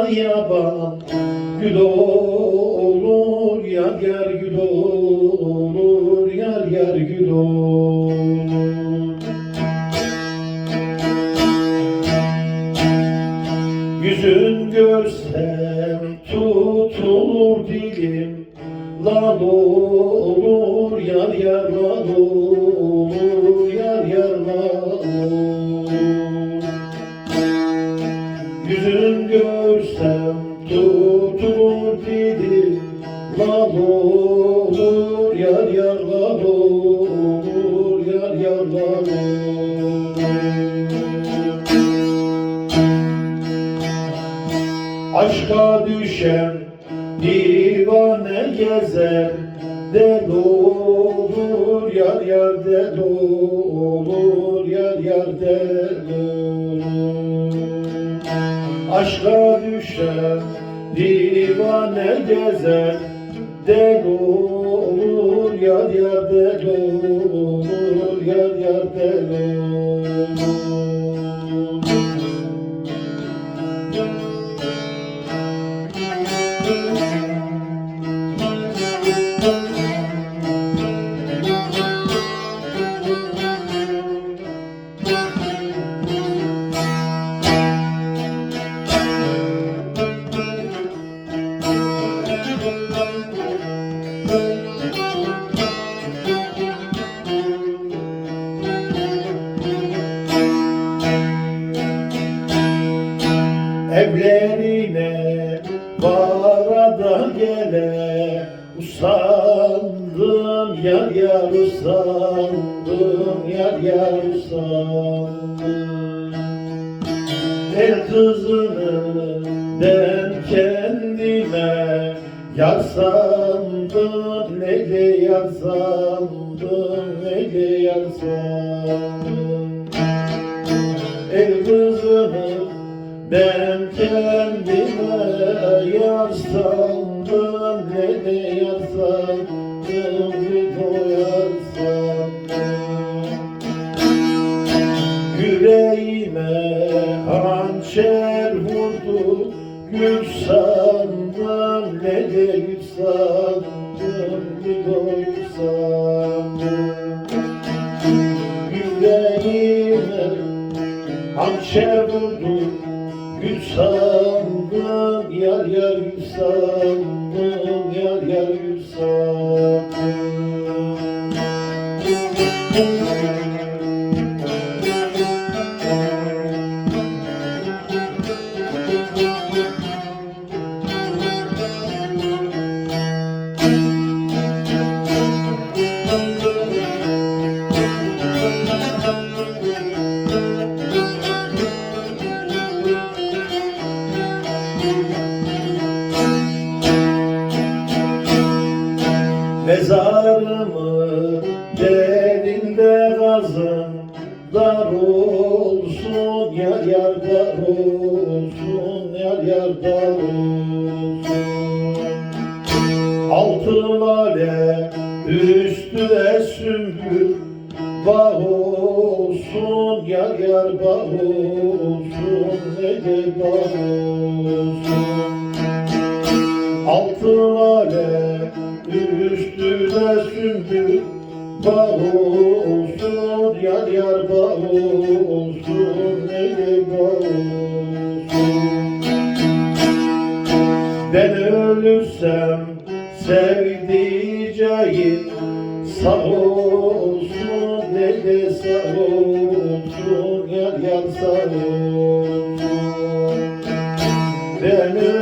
yaban Gül olur yar yar gül olur Yar yar gül olur. Yüzün görsem tutulur dilim Lal olur yar yar lal olur Lal olur yar yar olur Yar yar olur. Aşka düşen divane gezer Del olur yar yar del olur Yar yar olur. Aşka düşen divane gezer Del olur yar yar del olur Yar yar del olur Evlerine varada gele. Usandım yar yar usandım Yar yar usandım. El kızını ben kendime Yar sandım ne de yar sandım Ne de yar sandım. El kızını ben kendime yar sandım de yar Bir doyar sandım Yüreğime hançer vurdu Gül sandım ne de gül sandım Bir sandım vurdu Gül sandım yar yar gül sandım Yar yar gül sandım Mezarımı derinde kazın Dar olsun yar yar dar olsun Yar yar dar olsun. Altı lale üstüne sümbül Bağ olsun yar yar bağ olsun Ne de bağ olsun. Altı lale üstüne sümbül Bağ olsun yar yar bağ olsun Neyle bağ Ben ölürsem sevdiceğim Sağ olsun ne de sağ olsun Yar yar sağ olsun. Ben ölürsem